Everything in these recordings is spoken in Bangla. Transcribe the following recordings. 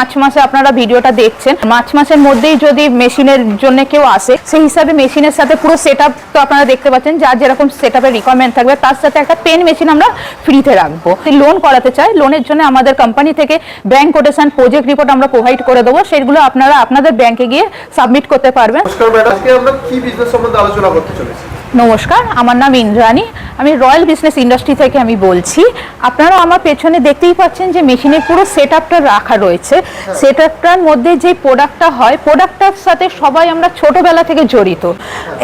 মার্চ মাসে আপনারা ভিডিওটা দেখছেন। মার্চ মাসের মধ্যেই যদি মেশিনের জন্য কেউ আসে, সেই হিসাবে মেশিনের সাথে পুরো সেট তো আপনারা দেখতে পাচ্ছেন, যার যেরকম সেট আপের রিকোয়ারমেন্ট থাকবে, তার সাথে একটা পেন মেশিন আমরা ফ্রিতে রাখব। লোন করাতে চাই লোনের জন্য আমাদের কোম্পানি থেকে ব্যাংক কোটেশন প্রজেক্ট রিপোর্ট আমরা প্রোভাইড করে দেবো। সেগুলো আপনারা আপনাদের ব্যাংকে গিয়ে সাবমিট করতে পারবেন। আমরা কি বিজনেস সম্বন্ধে আলোচনা করতে চলেছি? নমস্কার আমার নাম ইন্দ্রাণী। আমি রয়্যাল বিজনেস ইন্ডাস্ট্রি থেকে আমি বলছি। আপনারা আমার পেছনে দেখতেই পাচ্ছেন যে মেশিনের পুরো সেট আপটা রাখা রয়েছে। সেট আপটার মধ্যে যে প্রোডাক্টটা হয় প্রোডাক্টটার সাথে সবাই আমরা ছোটবেলা থেকে জড়িত।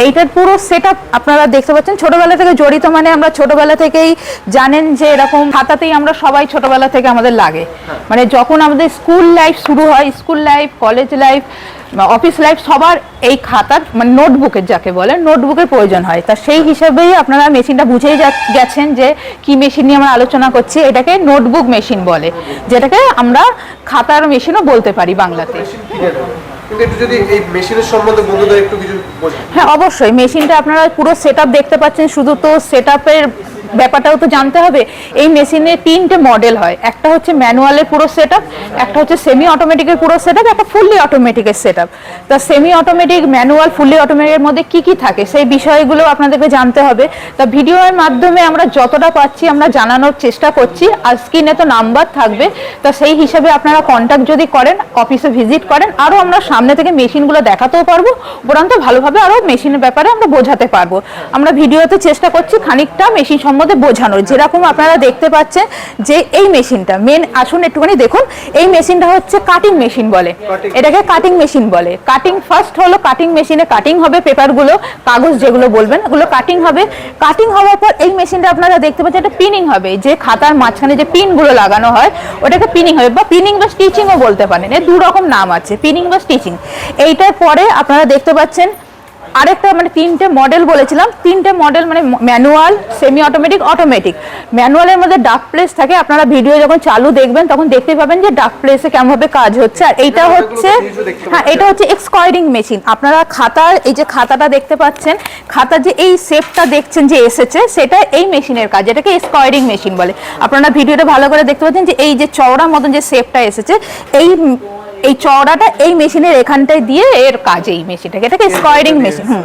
এইটার পুরো সেট আপ আপনারা দেখতে পাচ্ছেন ছোটবেলা থেকে জড়িত মানে আমরা ছোটবেলা থেকেই জানেন যে এরকম খাতাতেই আমরা সবাই ছোটবেলা থেকে আমাদের লাগে। মানে যখন আমাদের স্কুল লাইফ শুরু হয় school life college life office life সবার এই খাতার মানে নোটবুকের যাকে বলে নোটবুকের প্রয়োজন হয়। তা সেই হিসাবেই আপনারা মেশিনটা বুঝেই যা- গেছেন যে কি মেশিন নিয়ে আমরা আলোচনা করছি। এটাকে নোটবুক মেশিন বলে যেটাকে আমরা খাতার মেশিনও বলতে পারি বাংলাতে। হ্যাঁ অবশ্যই। মেশিনটা আপনারা পুরো সেট দেখতে পাচ্ছেন। শুধু তো সেট ব্যাপারটাও তো জানতে হবে, এই মেশিনে তিনটে মডেল হয়। একটা হচ্ছে ম্যানুয়ালের পুরো সেট একটা হচ্ছে সেমি অটোমেটিকের পুরো সেট একটা ফুললি অটোমেটিকের সেট আপ তা সেমি অটোমেটিক ম্যানুয়াল ফুললি অটোমেটিকের মধ্যে কি কি থাকে সেই বিষয়গুলো আপনাদেরকে জানতে হবে। তা ভিডিওর মাধ্যমে আমরা যতটা পাচ্ছি আমরা জানানোর চেষ্টা করছি, আর স্ক্রিনে তো নাম্বার থাকবে। তা সেই হিসাবে আপনারা কন্ট্যাক্ট যদি করেন অফিসে ভিজিট করেন আরও আমরা সামনে থেকে মেশিনগুলো দেখাতেও পারব, উপরান্ত ভালোভাবে আরও মেশিনের ব্যাপারে আমরা বোঝাতে পারব। আমরা ভিডিওতে চেষ্টা করছি, খানিকটা মেশিন সম্বন্ধে বোঝানোর যেরকম আপনারা দেখতে পাচ্ছেন যে এই মেশিনটা মেন আসুন একটুখানি দেখুন এই মেশিনটা হচ্ছে কাটিং মেশিন বলে। এটাকে কাটিং মেশিন বলে। কাটিং ফার্স্ট হলো কাটিং মেশিনে কাটিং হবে পেপারগুলো কাগজ যেগুলো বলবেন ওগুলো কাটিং হবে। কাটিং হওয়ার পর এই মেশিনটা আপনারা দেখতে পাচ্ছেন এটা পিনিং হবে। যে খাতার মাঝখানে যে পিনগুলো লাগানো হয় ওটাকে পিনিং হবে। বা পিনিং বা স্টিচিংও বলতে পারেন এর দু রকম নাম আছে পিনিং বা স্টিচিং এইটার পরে আপনারা দেখতে পাচ্ছেন আরেকটা মানে তিনটে মডেল বলেছিলাম। তিনটে মডেল মানে ম্যানুয়াল সেমি অটোমেটিক অটোমেটিক ম্যানুয়ালের মধ্যে ডাক প্লেস থাকে। আপনারা ভিডিও যখন চালু দেখবেন তখন দেখতে পাবেন যে ডাক প্লেসে কেমনভাবে কাজ হচ্ছে। আর এইটা হচ্ছে হ্যাঁ এটা হচ্ছে এক্সকোয়ারিং মেশিন আপনারা খাতার এই যে খাতাটা দেখতে পাচ্ছেন খাতার যে এই শেপটা দেখছেন যে এসেছে সেটা এই মেশিনের কাজ এটাকে এক্সকয়েডিং মেশিন বলে। আপনারা ভিডিওটা ভালো করে দেখতে পাচ্ছেন যে এই যে চওড়া মতন যে শেপটা এসেছে এই এই চওড়াটা এই মেশিনের এখানটায় দিয়ে এর কাজ এই মেশিনটাকে এটাকে স্কোয়ারিং মেশিন হুম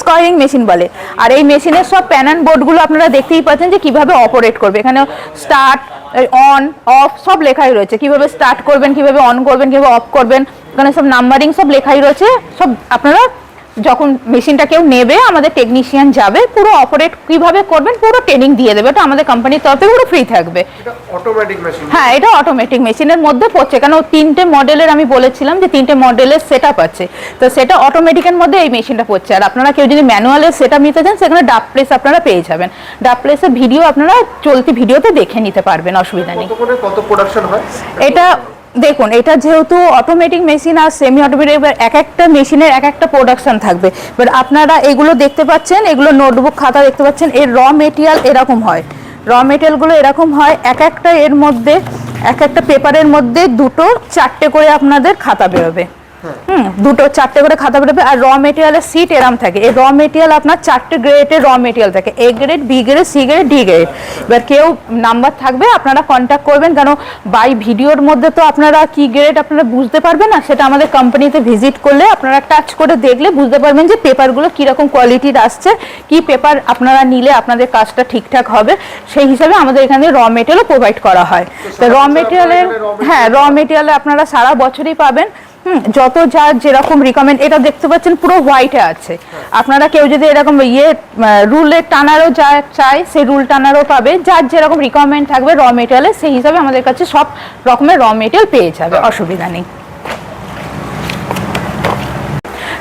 স্কোয়ারিং মেশিন বলে। আর এই মেশিনের সব প্যানান বোর্ডগুলো আপনারা দেখতেই পাচ্ছেন যে কীভাবে অপারেট করবে। এখানে স্টার্ট অন অফ সব লেখাই রয়েছে। কীভাবে স্টার্ট করবেন কীভাবে অন করবেন কীভাবে অফ করবেন এখানে সব নাম্বারিং সব লেখাই রয়েছে। সব আপনারা যখন মেশিনটা কেউ নেবে আমাদের টেকনিশিয়ান যাবে পুরো অপারেট কীভাবে করবেন পুরো ট্রেনিং দিয়ে দেবে। এটা আমাদের কোম্পানির তরফে পুরো ফ্রি থাকবে। হ্যাঁ এটা অটোমেটিক মেশিনের মধ্যে পড়ছে। কেন তিনটে মডেলের আমি বলেছিলাম যে তিনটে মডেলের সেট আছে। তো সেটা অটোমেটিকের মধ্যে এই মেশিনটা পড়ছে। আর আপনারা কেউ যদি ম্যানুয়ালের সেট আপ নিতে চান সেখানে ডাব প্লেস আপনারা পেয়ে যাবেন। ডাব প্লেসের ভিডিও আপনারা চলতি ভিডিওতে দেখে নিতে পারবেন অসুবিধা নেই। কত প্রোডাকশন হয়? এটা দেখুন, এটা যেহেতু অটোমেটিক মেশিন আর সেমি অটোমেটিক এবার এক একটা মেশিনের এক একটা প্রোডাকশন থাকবে। এবার আপনারা এগুলো দেখতে পাচ্ছেন, এগুলো নোটবুক খাতা দেখতে পাচ্ছেন, এর র মেটেরিয়াল এরকম হয়। র মেটেরিয়ালগুলো এরকম হয়, এক একটা এর মধ্যে, এক একটা পেপারের মধ্যে দুটো, চারটে করে আপনাদের খাতা বেরোবে। দুটো চারটে করে খাতা বেরোবে আর র মেটেরিয়ালের সিট এরম থাকে। এই র মেটেরিয়াল আপনার চারটে গ্রেডের র মেটেরিয়াল থাকে। A grade B grade C grade D grade এবার কেউ নাম্বার থাকবে আপনারা কন্ট্যাক্ট করবেন। কেন বাই ভিডিওর মধ্যে তো আপনারা কি গ্রেড আপনারা বুঝতে পারবেন না সেটা আমাদের কোম্পানিতে ভিজিট করলে আপনারা টাচ করে দেখলে বুঝতে পারবেন যে পেপারগুলো কীরকম কোয়ালিটির আসছে কি পেপার আপনারা নিলে আপনাদের কাজটা ঠিকঠাক হবে। সেই হিসাবে আমাদের এখানে র মেটেরিয়ালও প্রোভাইড করা হয়। তো র মেটেরিয়ালের হ্যাঁ র মেটেরিয়ালে আপনারা সারা বছরই পাবেন। হুম যত যার যেরকম রিকমেন্ড এটা দেখতে পাচ্ছেন পুরো হোয়াইটে আছে। আপনারা কেউ যদি এরকম ইয়ে রুলের টানারও যা চায় সেই রুল টানারও পাবে। যার যেরকম রিকমেন্ড থাকবে র মেটেরিয়ালে সেই হিসাবে আমাদের কাছে সব রকমের র মেটেরিয়াল পেয়ে যাবে অসুবিধা নেই।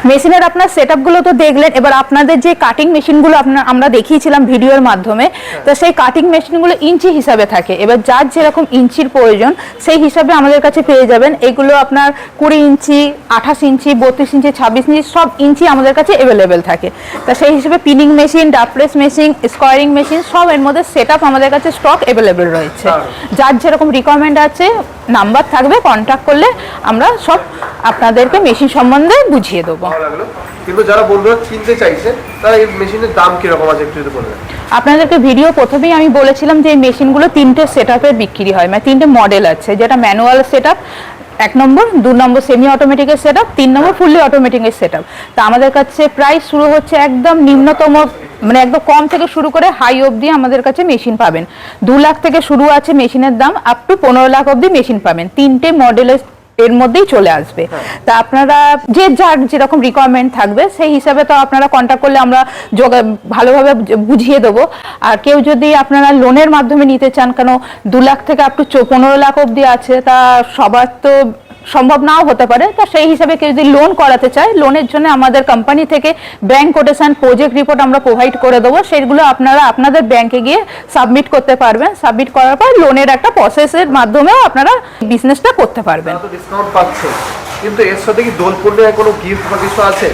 মেশিনের আপনার সেট আপগুলো তো দেখলেন এবার আপনাদের যে কাটিং মেশিনগুলো আপনার আমরা দেখিয়েছিলাম ভিডিওর মাধ্যমে তো সেই কাটিং মেশিনগুলো ইঞ্চি হিসাবে থাকে। এবার যার যেরকম ইঞ্চির প্রয়োজন সেই হিসাবে আমাদের কাছে পেয়ে যাবেন। এগুলো আপনার কুড়ি ইঞ্চি আঠাশ ইঞ্চি বত্রিশ ইঞ্চি ছাব্বিশ ইঞ্চি সব ইঞ্চি আমাদের কাছে অ্যাভেলেবেল থাকে। তা সেই হিসেবে pinning machine duplex machine squaring machine সব এর মধ্যে সেট আমাদের কাছে স্টক অ্যাভেলেবেল রয়েছে। যার যেরকম রিকোয়ারমেন্ট আছে নাম্বার থাকবে কন্ট্যাক্ট করলে আমরা সব আপনাদেরকে মেশিন সম্বন্ধে বুঝিয়ে দেবো। ভালো লাগল। কিন্তু যারা বন্ধুরা কিনতে চাইছে, তারা এই মেশিনের দাম কীরকম আছে একটু যদি বলে দেন। আপনাদেরকে ভিডিও প্রথমেই আমি বলেছিলাম যে এই মেশিনগুলো তিনটে সেট বিক্রি হয় মানে তিনটে মডেল আছে, যেটা ম্যানুয়াল সেট এক নম্বর, দু নম্বর সেমি অটোমেটিকের সেট তিন নম্বর ফুললি অটোমেটিকের সেট তা আমাদের কাছে প্রাইস শুরু হচ্ছে একদম নিম্নতম মানে একদম কম থেকে শুরু করে হাই অবধি আমাদের কাছে মেশিন পাবেন। দু লাখ থেকে শুরু আছে মেশিনের দাম আপ টু পনেরো লাখ অবধি মেশিন পাবেন। তিনটে মডেলের এর মধ্যেই চলে আসবে। তা আপনারা যে যার যেরকম রিকোয়ারমেন্ট থাকবে সেই হিসাবে তো আপনারা কন্ট্যাক্ট করলে আমরা ভালোভাবে বুঝিয়ে দেবো। আর কেউ যদি আপনারা লোনের মাধ্যমে নিতে চান কেন দু লাখ থেকে আপ টু পনেরো লাখ অবধি আছে তা সবার তো সম্ভব নাও হতে পারে। তো সেই হিসাবে কেউ যদি লোন করাতে চায় লোনের জন্য আমাদের কোম্পানি থেকে ব্যাংক কোটেশন প্রজেক্ট রিপোর্ট আমরা প্রোভাইড করে দেবো। সেগুলো আপনারা আপনাদের ব্যাংকে গিয়ে সাবমিট করতে পারবেন। সাবমিট করার পর লোনের একটা প্রসেসের মাধ্যমেও আপনারা বিজনেসটা করতে পারবেন। ডিসকাউন্ট পাচ্ছে। কিন্তু এর সাথে কি দোল পূর্ণিমায় কোনো গিফট বা কিছু আছে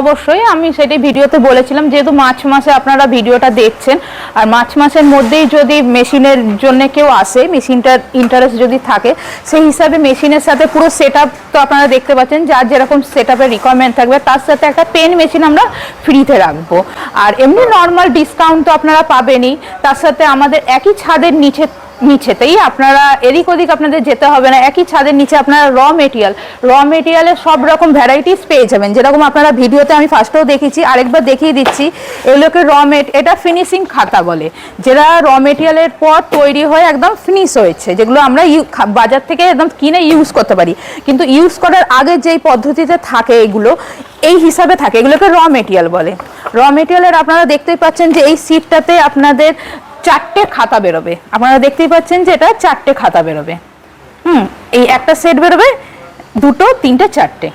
অবশ্যই। আমি সেটি ভিডিওতে বলেছিলাম যেহেতু মার্চ মাসে আপনারা ভিডিওটা দেখছেন আর মার্চ মাসের মধ্যেই যদি মেশিনের জন্য কেউ আসে মেশিনটার ইন্টারেস্ট যদি থাকে সেই হিসাবে মেশিনের সাথে পুরো সেট তো আপনারা দেখতে পাচ্ছেন, যার যেরকম সেট আপের রিকোয়ারমেন্ট থাকবে, তার সাথে একটা পেন মেশিন আমরা ফ্রিতে রাখব। আর এমনি নর্মাল ডিসকাউন্ট তো আপনারা পাবেনই, তার সাথে আমাদের একই ছাদের নিচে নিচেতেই আপনারা এদিক ওদিক আপনাদের যেতে হবে না, একই ছাদের নিচে আপনারা র মেটেরিয়াল র মেটেরিয়ালের সব রকম ভ্যারাইটিস পেয়ে যাবেন। যেরকম আপনারা ভিডিওতে আমি ফার্স্টেও দেখেছি, আরেকবার দেখিয়ে দিচ্ছি এগুলোকে র মেট এটা ফিনিশিং খাতা বলে। যেটা র মেটেরিয়ালের পর তৈরি হয়ে একদম ফিনিশ হয়েছে, যেগুলো আমরা বাজার থেকে একদম কিনে ইউজ করতে পারি। কিন্তু ইউজ করার আগে যেই পদ্ধতিতে থাকে এগুলো, এই হিসাবে থাকে। এগুলোকে র মেটেরিয়াল বলে। র মেটেরিয়ালের আপনারা দেখতেই পাচ্ছেন যে এই সিটটাতে আপনাদের চারটে খাতা বেরোবে। আপনারা দেখতেই পাচ্ছেন যে এটা চারটে খাতা বেরোবে। হুম এই একটা সেট বেরোবে দুটো তিনটে চারটে।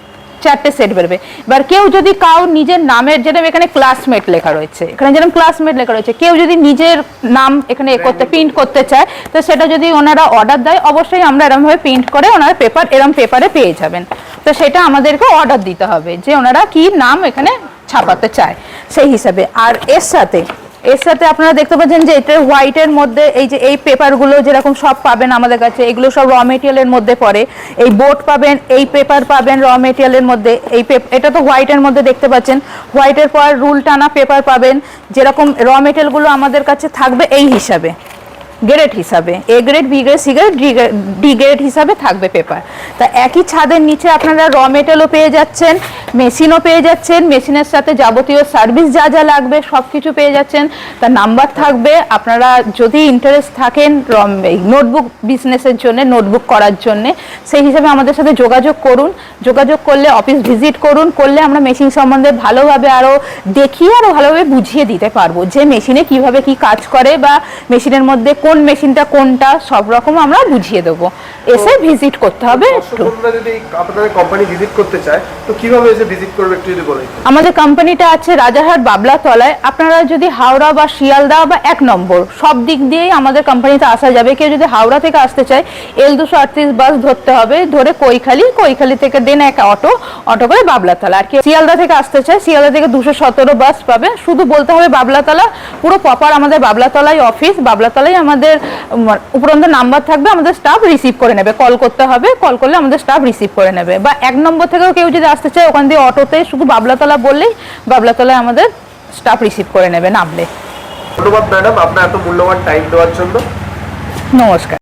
চারটে সেট বেরোবে। এবার কেউ যদি কাউ নিজের নামের যেরকম এখানে ক্লাসমেট লেখা রয়েছে এখানে যেরকম ক্লাসমেট লেখা রয়েছে কেউ যদি নিজের নাম এখানে এ করতে প্রিন্ট করতে চায় তো সেটা যদি ওনারা অর্ডার দেয় অবশ্যই আমরা এরমভাবে প্রিন্ট করে ওনারা পেপার এরম পেপারে পেয়ে যাবেন। তো সেটা আমাদেরকে অর্ডার দিতে হবে যে ওনারা কি নাম এখানে ছাপাতে চায়। সেই হিসাবে। আর এর সাথে এর সাথে আপনারা দেখতে পাচ্ছেন যে এটা হোয়াইটের মধ্যে এই যে এই পেপারগুলো যেরকম সব পাবেন আমাদের কাছে, এগুলো সব র মেটেরিয়ালের মধ্যে পড়ে। এই বোর্ড পাবেন, এই পেপার পাবেন র মেটেরিয়ালের মধ্যে। এই এটা তো হোয়াইটের মধ্যে দেখতে পাচ্ছেন। হোয়াইটের পর রুল টানা পেপার পাবেন। যেরকম র মেটেরিয়ালগুলো আমাদের কাছে থাকবে এই হিসাবে। গ্রেড হিসাবে A grade B grade C grade D grade হিসাবে থাকবে পেপার তা একই ছাদের নিচে আপনারা র মেটেরিয়ালও পেয়ে যাচ্ছেন মেশিনও পেয়ে যাচ্ছেন মেশিনের সাথে যাবতীয় সার্ভিস যা যা লাগবে সব কিছু পেয়ে যাচ্ছেন। তার নাম্বার থাকবে, আপনারা যদি ইন্টারেস্ট থাকেন নোটবুক বিজনেসের জন্য নোটবুক করার জন্য, সেই হিসাবে আমাদের সাথে যোগাযোগ করুন। যোগাযোগ করলে অফিস ভিজিট করুন, করলে আমরা মেশিন সম্বন্ধে ভালোভাবে আরও দেখিয়ে আরও ভালোভাবে বুঝিয়ে দিতে পারব যে মেশিনে কীভাবে কি কাজ করে বা মেশিনের মধ্যে কোন মেশিনটা কোনটা সব রকম আমরা বুঝিয়ে দেবো। এসে ভিজিট করতে হবে একটু। যদি আপনাদের কোম্পানি ভিজিট করতে চায় তো কীভাবে এসে ভিজিট করবে একটু যদি বলেন? আমাদের কোম্পানিটা আছে রাজারহাট বাবলা তলায় আপনারা যদি হাওড়া বা শিয়ালদা বা এক নম্বর সব দিক দিয়েই আমাদের কোম্পানিতে আসা যাবে। কেউ যদি হাওড়া থেকে আসতে চায় এল দুশো আটত্রিশ বাস ধরতে হবে ধরে কৈখালি কৈখালি থেকে দেন এক অটো অটো করে বাবলাতলা। আর কি শিয়ালদা থেকে আসতে চায় শিয়ালদা থেকে দুশো সতেরো বাস পাবে। শুধু বলতে হবে বাবলাতলা পুরো প্রপার আমাদের বাবলাতলায় অফিস বাবলাতলায় আমাদের উম, উপরন্ত নাম্বার থাকবে আমাদের স্টাফ রিসিভ করে নেবে। কল করতে হবে কল করলে আমাদের স্টাফ রিসিভ করে নেবে। বা এক নম্বর থেকেও কেউ যদি আসতে চায় ওখান দিয়ে অটোতে শুধু বাবলাতলা বললেই বাবলাতলায় আমাদের স্টাফ রিসিভ করে নেবে নামলে। ধন্যবাদ ম্যাডাম আপনার এত মূল্যবান টাইম দেওয়ার জন্য। নমস্কার।